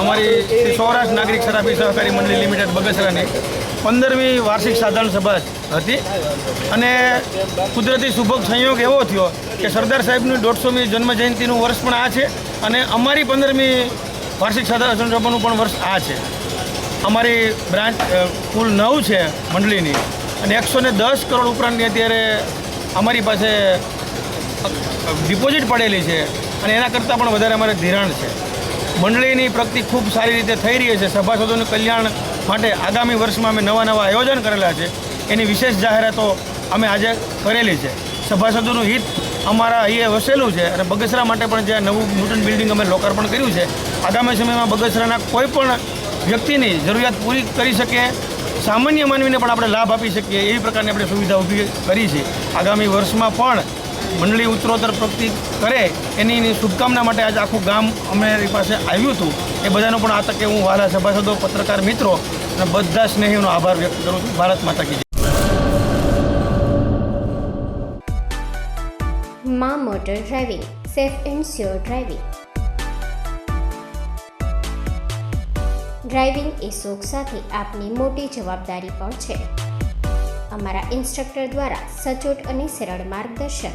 અમારી શ્રી સૌરાષ્ટ્ર નાગરિક શરાબી સહકારી મંડળી લિમિટેડ બગસરાની પંદરમી વાર્ષિક સાધારણ સભા હતી. અને કુદરતી શુભક સંયોગ એવો થયો કે સરદાર સાહેબની દોઢસોમી જન્મ જયંતિનું વર્ષ પણ આ છે અને અમારી પંદરમી વાર્ષિક સાધારણ સભાનું પણ વર્ષ આ છે. અમારી બ્રાન્ચ કુલ નવ છે મંડળીની અને એકસો દસ કરોડ ઉપરાંતની અત્યારે અમારી પાસે ડિપોઝિટ પડેલી છે અને એના કરતાં પણ વધારે અમારે ધિરાણ છે. મંડળીની પ્રગતિ ખૂબ સારી રીતે થઈ રહી છે. સભાસદોનું કલ્યાણ માટે આગામી વર્ષમાં અમે નવા નવા આયોજન કરેલા છે. એની વિશેષ જાહેરાતો અમે આજે કરેલી છે. સભાસદોનું હિત અમારા અહીંયા વસેલું છે અને બગસરા માટે પણ જે નવું નૂતન બિલ્ડિંગ અમે લોકાર્પણ કર્યું છે. આગામી સમયમાં બગસરાના કોઈ પણ વ્યક્તિની જરૂરિયાત પૂરી કરી શકીએ. સામાન્ય માનવીને પણ આપણે લાભ આપી શકીએ. એવી પ્રકારની આપણે સુવિધા ઊભી કરી છે. આગામી વર્ષમાં પણ મંડળી ઉત્તરોત્તર પ્રગતિ કરે એની શુભકામના માટે આજે આખું ગામ અમારી પાસે આવ્યું હતું. એ બધાનો પણ આ તકે હું વાલા સભાસદો, પત્રકાર, મિત્રો અને બધા સ્નેહીઓનો આભાર વ્યક્ત કરું છું. ભારત માતા કી. મા motor driving, safe and sure driving. Driving એ શોખ સાથે આપની મોટી જવાબદારી પણ છે. અમારા ઇન્સ્ટ્રક્ટર દ્વારા સચોટ અને સરળ માર્ગદર્શન